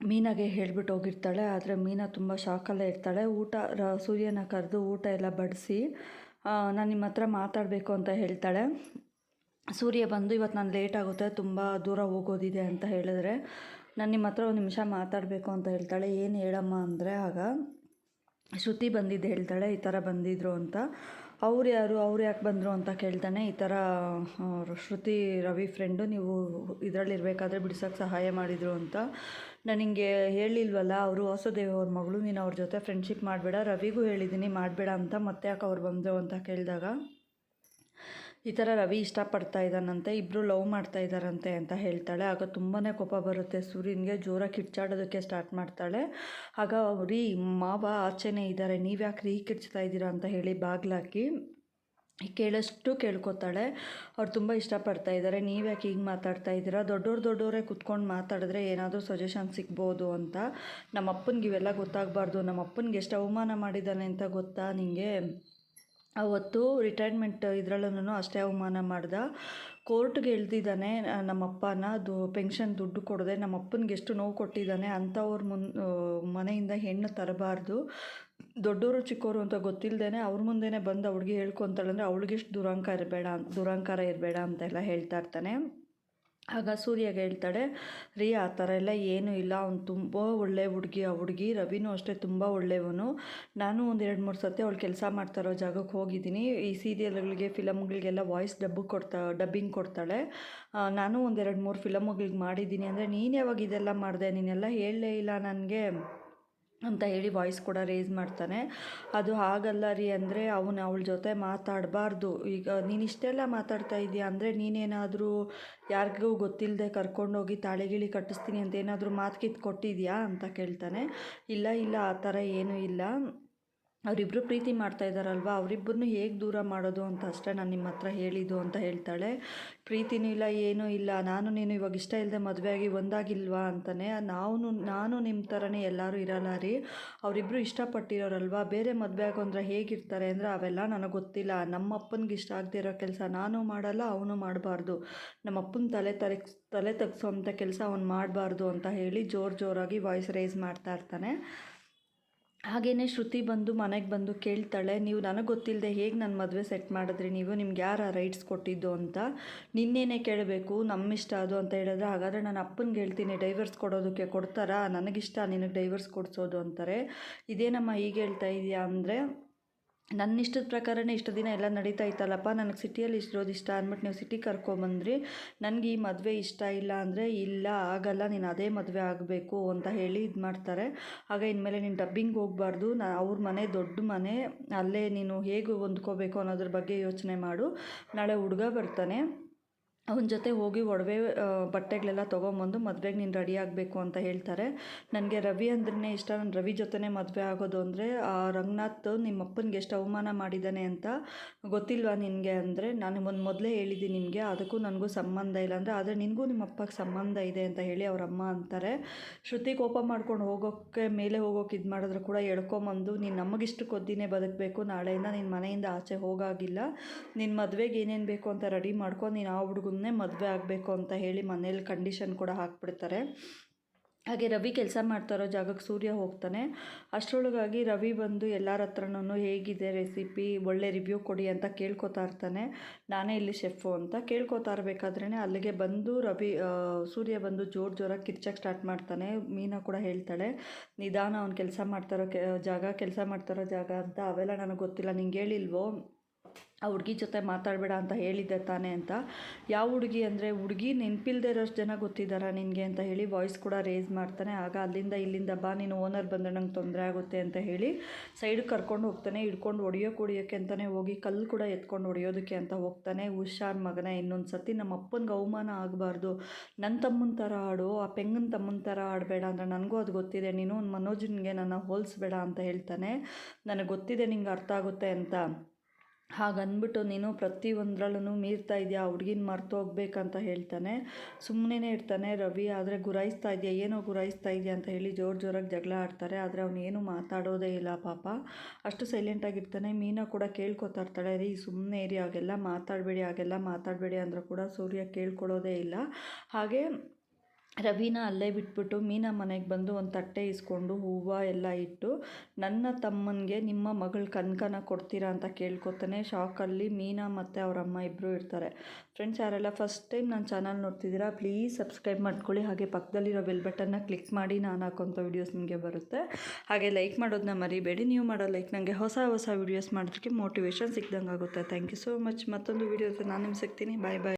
ಮೀನಾಗೆ ಹೇಳ್ಬಿಟ್ಟು ಹೋಗಿರ್ತಾಳೆ, ಆದರೆ ಮೀನಾ ತುಂಬ ಶಾಕಲ್ಲೇ ಇರ್ತಾಳೆ. ಊಟ, ರ, ಸೂರ್ಯನ ಕರೆದು ಊಟ ಎಲ್ಲ ಬಡಿಸಿ ನಾನು ನಿಮ್ಮ ಹತ್ರ ಮಾತಾಡಬೇಕು ಅಂತ ಹೇಳ್ತಾಳೆ. ಸೂರ್ಯ ಬಂದು ಇವತ್ತು ನಾನು ಲೇಟ್ ಆಗುತ್ತೆ, ತುಂಬ ದೂರ ಹೋಗೋದಿದೆ ಅಂತ ಹೇಳಿದ್ರೆ, ನಾನು ನಿಮ್ಮ ಹತ್ರ ಒಂದು ನಿಮಿಷ ಮಾತಾಡಬೇಕು ಅಂತ ಹೇಳ್ತಾಳೆ. ಏನು ಹೇಳಮ್ಮ ಅಂದರೆ, ಆಗ, ಶ್ರುತಿ ಬಂದಿದ್ದು ಹೇಳ್ತಾಳೆ, ಈ ಥರ ಬಂದಿದ್ರು ಅಂತ. ಅವ್ರು ಯಾರು, ಅವ್ರು ಯಾಕೆ ಬಂದರು ಅಂತ ಕೇಳ್ತಾನೆ. ಈ ಥರ ಶ್ರುತಿ ರವಿ ಫ್ರೆಂಡು ನೀವು ಇದರಲ್ಲಿ ಇರಬೇಕಾದ್ರೆ ಬಿಡ್ಸೋಕ್ಕೆ ಸಹಾಯ ಮಾಡಿದರು ಅಂತ. ನಾನು ಹೇಳಿಲ್ವಲ್ಲ, ಅವರು ವಾಸುದೇವ್ ಅವ್ರ ಮಗಳು, ನೀನು ಅವ್ರ ಜೊತೆ ಫ್ರೆಂಡ್ಶಿಪ್ ಮಾಡಬೇಡ. ರವಿಗೂ ಹೇಳಿದ್ದೀನಿ ಮಾಡಬೇಡ ಅಂತ. ಮತ್ತೆ ಯಾಕೆ ಅವ್ರು ಬಂದರು ಅಂತ ಕೇಳಿದಾಗ ಈ ಥರ ರವಿ ಇಷ್ಟಪಡ್ತಾ ಇದ್ದಾನಂತೆ ಇಬ್ಬರು ಲವ್ ಮಾಡ್ತಾ ಇದ್ದಾರಂತೆ ಅಂತ ಹೇಳ್ತಾಳೆ. ಆಗ ತುಂಬಾ ಕೋಪ ಬರುತ್ತೆ. ಸೂರ್ಯನಿಗೆ ಜೋರಾಗಿ ಕಿಚ್ಚಾಡೋದಕ್ಕೆ ಸ್ಟಾರ್ಟ್ ಮಾಡ್ತಾಳೆ. ಆಗ ರೀ, ಮಾವ ಆಚೆನೇ ಇದ್ದಾರೆ. ನೀವು ಯಾಕೆ ರೀ ಕಿಡ್ಚ್ತಾ ಇದ್ದೀರಾ? ಅಂತ ಹೇಳಿ ಬಾಗ್ಲಾಕಿ ಕೇಳಷ್ಟು ಕೇಳ್ಕೊತಾಳೆ. ಅವ್ರು ತುಂಬ ಇಷ್ಟಪಡ್ತಾ ಇದ್ದಾರೆ. ನೀವು ಯಾಕೆ ಹೀಗೆ ಮಾತಾಡ್ತಾ ಇದ್ದೀರಾ? ದೊಡ್ಡವ್ರು ದೊಡ್ಡವರೇ ಕುತ್ಕೊಂಡು ಮಾತಾಡಿದ್ರೆ ಏನಾದರೂ ಸಜೆಷನ್ ಸಿಗ್ಬೋದು ಅಂತ. ನಮ್ಮ ಅಪ್ಪನಿಗೆ ಇವೆಲ್ಲ ಗೊತ್ತಾಗಬಾರ್ದು. ನಮ್ಮ ಅಪ್ಪನಿಗೆ ಎಷ್ಟು ಅವಮಾನ ಮಾಡಿದ್ದಾನೆ ಅಂತ ಗೊತ್ತಾ ನಿಮಗೆ ಅವತ್ತು ರಿಟೈರ್ಮೆಂಟ್ ಇದರಲ್ಲೂ ಅಷ್ಟೇ ಅವಮಾನ ಮಾಡ್ದ. ಕೋರ್ಟ್ಗೆ ಎಳ್ದಿದ್ದಾನೆ ನಮ್ಮಪ್ಪನ ದು ಪೆನ್ಷನ್ ದುಡ್ಡು ಕೊಡದೆ ನಮ್ಮ ಅಪ್ಪನಿಗೆ ಎಷ್ಟು ನೋವು ಕೊಟ್ಟಿದ್ದಾನೆ ಅಂಥವ್ರ ಮುನ್ ಮನೆಯಿಂದ ಹೆಣ್ಣು ತರಬಾರ್ದು. ದೊಡ್ಡವರು ಚಿಕ್ಕವರು ಅಂತ ಗೊತ್ತಿಲ್ಲದೇನೆ ಅವ್ರ ಮುಂದೆನೇ ಬಂದು ಅವ್ಳಿಗೆ ಹೇಳ್ಕೊತಾಳೆ ಅಂದರೆ ಅವಳಿಗೆಷ್ಟು ದುರಂಕಾರ ಇರಬೇಡ ದುರಂಕಾರ ಇರಬೇಡ ಅಂತೆಲ್ಲ ಹೇಳ್ತಾ ಇರ್ತಾನೆ. ಆಗ ಸೂರ್ಯಗೆ ಹೇಳ್ತಾಳೆ, ರೀ, ಆ ಥರ ಎಲ್ಲ ಏನೂ ಇಲ್ಲ, ಅವ್ನು ತುಂಬ ಒಳ್ಳೆ ಹುಡುಗಿ, ಆ ಹುಡುಗಿ ರವಿನೂ ಅಷ್ಟೇ ತುಂಬ ಒಳ್ಳೆಯವನು. ನಾನು ಒಂದು ಎರಡು ಮೂರು ಸತಿ ಅವಳು ಕೆಲಸ ಮಾಡ್ತಾರೋ ಜಾಗಕ್ಕೆ ಹೋಗಿದ್ದೀನಿ. ಈ ಸೀರಿಯಲ್ಗಳಿಗೆ, ಫಿಲಮ್ಗಳಿಗೆಲ್ಲ ವಾಯ್ಸ್ ಡಬ್ಬು ಕೊಡ್ತಾ, ಡಬ್ಬಿಂಗ್ ಕೊಡ್ತಾಳೆ. ನಾನು ಒಂದೆರಡು ಮೂರು ಫಿಲಮ್ಗಳಿಗೆ ಮಾಡಿದ್ದೀನಿ. ಅಂದರೆ ನೀನು ಯಾವಾಗ ಇದೆಲ್ಲ ಮಾಡಿದೆ? ನೀನೆಲ್ಲ ಹೇಳಲೇ ಇಲ್ಲ ನನಗೆ. ಅಂತ ಹೇಳಿ ವಾಯ್ಸ್ ಕೂಡ ರೇಸ್ ಮಾಡ್ತಾನೆ. ಅದು ಹಾಗಲ್ಲ ರೀ ಅಂದರೆ ಅವನು ಅವಳ ಜೊತೆ ಮಾತಾಡಬಾರ್ದು. ಈಗ ನೀನು ಇಷ್ಟೆಲ್ಲ ಮಾತಾಡ್ತಾ ಇದೀಯ ಅಂದರೆ ನೀನೇನಾದರೂ ಯಾರಿಗೂ ಗೊತ್ತಿಲ್ಲದೆ ಕರ್ಕೊಂಡೋಗಿ ತಾಳಿಗಿಳಿ ಕಟ್ಟಿಸ್ತೀನಿ ಅಂತ ಏನಾದರೂ ಮಾತು ಕಿತ್ತು ಕೊಟ್ಟಿದ್ಯಾ ಅಂತ ಕೇಳ್ತಾನೆ. ಇಲ್ಲ ಇಲ್ಲ, ಆ ಥರ ಏನೂ ಇಲ್ಲ. ಅವರಿಬ್ಬರು ಪ್ರೀತಿ ಮಾಡ್ತಾ ಇದ್ದಾರಲ್ವ? ಅವರಿಬ್ಬರನ್ನು ಹೇಗೆ ದೂರ ಮಾಡೋದು ಅಂತ ಅಷ್ಟೇ ನಾನು ನಿಮ್ಮ ಹತ್ರ ಹೇಳಿದ್ದು ಅಂತ ಹೇಳ್ತಾಳೆ. ಪ್ರೀತಿನೂ ಇಲ್ಲ, ಏನೂ ಇಲ್ಲ. ನಾನು, ನೀನು ಇವಾಗ ಇಷ್ಟ ಇಲ್ಲದೆ ಮದುವೆಯಾಗಿ ಒಂದಾಗಿಲ್ವಾ ಅಂತಲೇ ನಾವು ನಾನು ನಿಮ್ಮ ಥರನೇ ಎಲ್ಲರೂ ಇರಲ್ಲ ರೀ. ಅವರಿಬ್ಬರು ಇಷ್ಟಪಟ್ಟಿರೋರಲ್ವಾ? ಬೇರೆ ಮದುವೆ ಆಗೋಂದ್ರೆ ಹೇಗಿರ್ತಾರೆ ಅಂದರೆ ಅವೆಲ್ಲ ನನಗೆ ಗೊತ್ತಿಲ್ಲ. ನಮ್ಮ ಅಪ್ಪನಿಗೆ ಇಷ್ಟ ಆಗದೆ ಇರೋ ಕೆಲಸ ನಾನು ಮಾಡಲ್ಲ, ಅವನು ಮಾಡಬಾರ್ದು. ನಮ್ಮ ಅಪ್ಪನ ತಲೆ ತಲೆ ತಲೆ ತಗ್ಸೋಂಥ ಕೆಲಸ ಅವ್ನು ಮಾಡಬಾರ್ದು ಅಂತ ಹೇಳಿ ಜೋರು ಜೋರಾಗಿ ವಾಯ್ಸ್ ರೇಸ್ ಮಾಡ್ತಾ ಇರ್ತಾನೆ. ಹಾಗೆಯೇ ಶ್ರುತಿ ಬಂದು ಮನೆಗೆ ಬಂದು ಕೇಳ್ತಾಳೆ, ನೀವು ನನಗೆ ಗೊತ್ತಿಲ್ಲದೆ ಹೇಗೆ ನನ್ನ ಮದುವೆ ಸೆಟ್ ಮಾಡಿದ್ರಿ? ನೀವು ನಿಮ್ಗೆ ಯಾರು ಆ ರೈಟ್ಸ್ ಕೊಟ್ಟಿದ್ದು ಅಂತ ನಿನ್ನೇನೆ ಕೇಳಬೇಕು, ನಮ್ಮಿಷ್ಟ ಅದು ಅಂತ ಹೇಳಿದ್ರೆ, ಹಾಗಾದರೆ ನಾನು ಅಪ್ಪನಿಗೆ ಹೇಳ್ತೀನಿ ಡೈವರ್ಸ್ ಕೊಡೋದಕ್ಕೆ ಕೊಡ್ತಾರಾ? ನನಗಿಷ್ಟ, ನಿನಗೆ ಡೈವರ್ಸ್ ಕೊಡಿಸೋದು ಅಂತಾರೆ. ಇದೇನಮ್ಮ ಹೀಗೆ ಹೇಳ್ತಾ ಇದೆಯಾ ಅಂದರೆ ನನ್ನ ಇಷ್ಟದ ಪ್ರಕಾರನೇ ಇಷ್ಟು ದಿನ ಎಲ್ಲ ನಡೀತಾ ಇತ್ತಲ್ಲಪ್ಪ, ನನಗೆ ಸಿಟಿಯಲ್ಲಿ ಇರೋದು ಇಷ್ಟ ಅಂದ್ಬಿಟ್ಟು ನೀವು ಸಿಟಿ ಕರ್ಕೊಂಬಂದ್ರಿ ನನಗೆ ಈ ಮದುವೆ ಇಷ್ಟ ಇಲ್ಲ ಅಂದರೆ ಇಲ್ಲ, ಆಗಲ್ಲ, ನೀನು ಅದೇ ಮದುವೆ ಆಗಬೇಕು ಅಂತ ಹೇಳಿ ಇದು ಮಾಡ್ತಾರೆ. ಆಗ ಇನ್ಮೇಲೆ ನೀನು ಡಬ್ಬಿಂಗ್ ಹೋಗಬಾರ್ದು, ನಾ ಅವ್ರ ಮನೆ ದೊಡ್ಡ ಮನೆ, ಅಲ್ಲೇ ನೀನು ಹೇಗೆ ಹೊಂದ್ಕೋಬೇಕು ಅನ್ನೋದ್ರ ಬಗ್ಗೆ ಯೋಚನೆ ಮಾಡು. ನಾಳೆ ಹುಡುಗ ಬರ್ತಾನೆ. ಅವನ ಜೊತೆ ಹೋಗಿ ಒಡವೆ ಬಟ್ಟೆಗಳೆಲ್ಲ ತೊಗೊಂಬಂದು ಮದುವೆಗೆ ನೀನು ರೆಡಿ ಆಗಬೇಕು ಅಂತ ಹೇಳ್ತಾರೆ. ನನಗೆ ರವಿ ಅಂದ್ರೇ ಇಷ್ಟ, ನಾನು ರವಿ ಜೊತೆನೇ ಮದುವೆ ಆಗೋದು ಅಂದರೆ, ಆ, ರಂಗನಾಥ್ ನಿಮ್ಮ ಅಪ್ಪನಿಗೆ ಎಷ್ಟು ಅವಮಾನ ಮಾಡಿದ್ದಾನೆ ಅಂತ ಗೊತ್ತಿಲ್ವಾ ನಿನಗೆ ಅಂದರೆ, ನಾನು ಒಂದು ಮೊದಲೇ ಹೇಳಿದ್ದೀನಿ ನಿಮಗೆ, ಅದಕ್ಕೂ ನನಗೂ ಸಂಬಂಧ ಇಲ್ಲ ಅಂದರೆ, ಆದರೆ ನಿನಗೂ ನಿಮ್ಮ ಅಪ್ಪಗೆ ಸಂಬಂಧ ಇದೆ ಅಂತ ಹೇಳಿ ಅವ್ರ ಅಮ್ಮ ಅಂತಾರೆ. ಶ್ರುತಿ ಕೋಪ ಮಾಡ್ಕೊಂಡು ಹೋಗೋಕ್ಕೆ ಮೇಲೆ ಹೋಗೋಕೆ ಇದು ಮಾಡಿದ್ರು ಕೂಡ ಎಳ್ಕೊಂಬಂದು, ನೀನು ನಮಗಿಷ್ಟು ಕೊದ್ದಿನೇ ಬದುಕಬೇಕು, ನಾಳೆಯಿಂದ ನಿನ್ನ ಮನೆಯಿಂದ ಆಚೆ ಹೋಗಾಗಿಲ್ಲ ನಿನ್ನ ಮದುವೆಗೆ ಏನೇನು ಬೇಕು ಅಂತ ರೆಡಿ ಮಾಡ್ಕೊಂಡು ನೀನು ಆ ಹುಡುಗನ್ನೇ ಮದುವೆ ಆಗಬೇಕು ಅಂತ ಹೇಳಿ ಮನೇಲಿ ಕಂಡೀಷನ್ ಕೂಡ ಹಾಕ್ಬಿಡ್ತಾರೆ. ಹಾಗೆ ರವಿ ಕೆಲಸ ಮಾಡ್ತಾರೋ ಜಾಗಕ್ಕೆ ಸೂರ್ಯ ಹೋಗ್ತಾನೆ. ಅಷ್ಟರೊಳಗಾಗಿ ರವಿ ಬಂದು ಎಲ್ಲರ ಹತ್ರನೂ ಹೇಗಿದೆ ರೆಸಿಪಿ ಒಳ್ಳೆ ರಿವ್ಯೂ ಕೊಡಿ ಅಂತ ಕೇಳ್ಕೊತಾ ಇರ್ತಾನೆ. ನಾನೇ ಇಲ್ಲಿ ಶೆಫು ಅಂತ ಕೇಳ್ಕೊತಾ ಇರಬೇಕಾದ್ರೇ ಅಲ್ಲಿಗೆ ಬಂದು ರವಿ ಸೂರ್ಯ ಬಂದು ಜೋರು ಜೋರಾಗಿ ಕಿರ್ಚಕ್ಕೆ ಸ್ಟಾರ್ಟ್ ಮಾಡ್ತಾನೆ. ಮೀನಾ ಕೂಡ ಹೇಳ್ತಾಳೆ, ನಿಧಾನ ಅವ್ನು ಕೆಲಸ ಮಾಡ್ತಾರೋ ಜಾಗ, ಕೆಲಸ ಮಾಡ್ತಾರೋ ಜಾಗ ಅಂತ ಅವೆಲ್ಲ ನನಗೆ ಗೊತ್ತಿಲ್ಲ, ನಿಂಗೆ ಹೇಳಿಲ್ವೋ? ಆ ಹುಡುಗಿ ಜೊತೆ ಮಾತಾಡಬೇಡ ಅಂತ ಹೇಳಿದ್ದೆ ತಾನೇ ಅಂತ. ಯಾವ ಹುಡುಗಿ ಅಂದರೆ, ಹುಡುಗಿ ನೆನಪಿಲ್ದೇ ಇರೋಷ್ಟು ಜನ ಗೊತ್ತಿದ್ದಾರಾ ನಿನಗೆ ಅಂತ ಹೇಳಿ ವಾಯ್ಸ್ ಕೂಡ ರೇಸ್ ಮಾಡ್ತಾನೆ. ಆಗ ಅಲ್ಲಿಂದ ಇಲ್ಲಿಂದ ಬಾ, ನೀನು ಓನರ್ ಬಂದರೆ ನಂಗೆ ತೊಂದರೆ ಆಗುತ್ತೆ ಅಂತ ಹೇಳಿ ಸೈಡ್ ಕರ್ಕೊಂಡು ಹೋಗ್ತಾನೆ. ಹಿಡ್ಕೊಂಡು ಹೊಡಿಯೋಕೆ ಹೊಡಿಯೋಕ್ಕೆ ಅಂತಲೇ ಹೋಗಿ ಕಲ್ಲು ಕೂಡ ಎತ್ಕೊಂಡು ಹೊಡಿಯೋದಕ್ಕೆ ಅಂತ ಹೋಗ್ತಾನೆ. ಹುಷಾರ್ ಮಗನೇ ಇನ್ನೊಂದು ಸತಿ ನಮ್ಮ ಅಪ್ಪನಿಗೆ ಅವಮಾನ ಆಗಬಾರ್ದು. ನನ್ನ ತಮ್ಮನ ಥರ ಆಡು, ಆ ಪೆಂಗನ ತಮ್ಮನ ಥರ ಆಡಬೇಡ ಅಂದರೆ ನನಗೂ ಅದು ಗೊತ್ತಿದೆ. ನೀನು ಮನೋಜನಿಗೆ ನನ್ನ ಹೋಲಿಸ್ಬೇಡ ಅಂತ ಹೇಳ್ತಾನೆ. ನನಗೆ ಗೊತ್ತಿದೆ ನಿಂಗೆ ಅರ್ಥ ಆಗುತ್ತೆ ಅಂತ. ಹಾಗಂದ್ಬಿಟ್ಟು ನೀನು ಪ್ರತಿಯೊಂದ್ರಲ್ಲೂ ಮೀರ್ತಾ ಇದೆಯಾ, ಆ ಹುಡ್ಗಿನ ಮರ್ತು ಹೋಗ್ಬೇಕಂತ ಹೇಳ್ತಾನೆ. ಸುಮ್ಮನೆ ಇರ್ತಾನೆ ರವಿ, ಆದರೆ ಗುರಾಯಿಸ್ತಾ ಇದೆಯಾ, ಏನೋ ಗುರಾಯಿಸ್ತಾ ಇದೆಯಾ ಅಂತ ಹೇಳಿ ಜೋರು ಜೋರಾಗಿ ಜಗಳ ಆಡ್ತಾರೆ. ಆದರೆ ಅವನೇನು ಮಾತಾಡೋದೇ ಇಲ್ಲ ಪಾಪ. ಅಷ್ಟು ಸೈಲೆಂಟಾಗಿರ್ತಾನೆ ಮೀನಾ ಕೂಡ ಕೇಳ್ಕೊತಾ ಇರ್ತಾಳೆ, ರೀ ಸುಮ್ಮನೆ ಇರಿ, ಹಾಗೆಲ್ಲ ಮಾತಾಡಬೇಡಿ ಹಾಗೆಲ್ಲ ಮಾತಾಡಬೇಡಿ ಅಂದರೂ ಕೂಡ ಸೂರ್ಯ ಕೇಳ್ಕೊಳ್ಳೋದೇ ಇಲ್ಲ. ಹಾಗೆ ರವಿನ ಅಲ್ಲೇ ಬಿಟ್ಬಿಟ್ಟು ಮೀನಾ ಮನೆಗೆ ಬಂದು ಒಂದು ತಟ್ಟೆ ಇಸ್ಕೊಂಡು ಹೂವು ಎಲ್ಲ ಇಟ್ಟು ನನ್ನ ತಮ್ಮನಿಗೆ ನಿಮ್ಮ ಮಗಳ ಕನಕನ ಕೊಡ್ತೀರಾ ಅಂತ ಕೇಳ್ಕೊತಾನೆ ಶಾಕಲ್ಲಿ ಮೀನಾ ಮತ್ತು ಅವ್ರ ಅಮ್ಮ ಇಬ್ಬರು ಇರ್ತಾರೆ. ಫ್ರೆಂಡ್ಸ್ ಯಾರೆಲ್ಲ ಫಸ್ಟ್ ಟೈಮ್ ನನ್ನ ಚಾನಲ್ ನೋಡ್ತಿದ್ದೀರಾ ಪ್ಲೀಸ್ ಸಬ್ಸ್ಕ್ರೈಬ್ ಮಾಡ್ಕೊಳ್ಳಿ. ಹಾಗೆ ಪಕ್ಕದಲ್ಲಿರೋ ಬೆಲ್ ಬಟನ್ನ ಕ್ಲಿಕ್ ಮಾಡಿ ನಾನು ಹಾಕೋಂಥ ವೀಡಿಯೋಸ್ ನಿಮಗೆ ಬರುತ್ತೆ. ಹಾಗೆ ಲೈಕ್ ಮಾಡೋದನ್ನ ಮರಿಬೇಡಿ. ನೀವು ಮಾಡೋ ಲೈಕ್ ನನಗೆ ಹೊಸ ಹೊಸ ವೀಡಿಯೋಸ್ ಮಾಡೋದಕ್ಕೆ ಮೋಟಿವೇಶನ್ ಸಿಗ್ದಂಗೆ ಆಗುತ್ತೆ ಥ್ಯಾಂಕ್ ಯು ಸೋ ಮಚ್ ಮತ್ತೊಂದು ವೀಡಿಯೋ ನಾನು ನಿಮ್ಗೆ ಸಿಗ್ತೀನಿ. ಬಾಯ್ ಬಾಯ್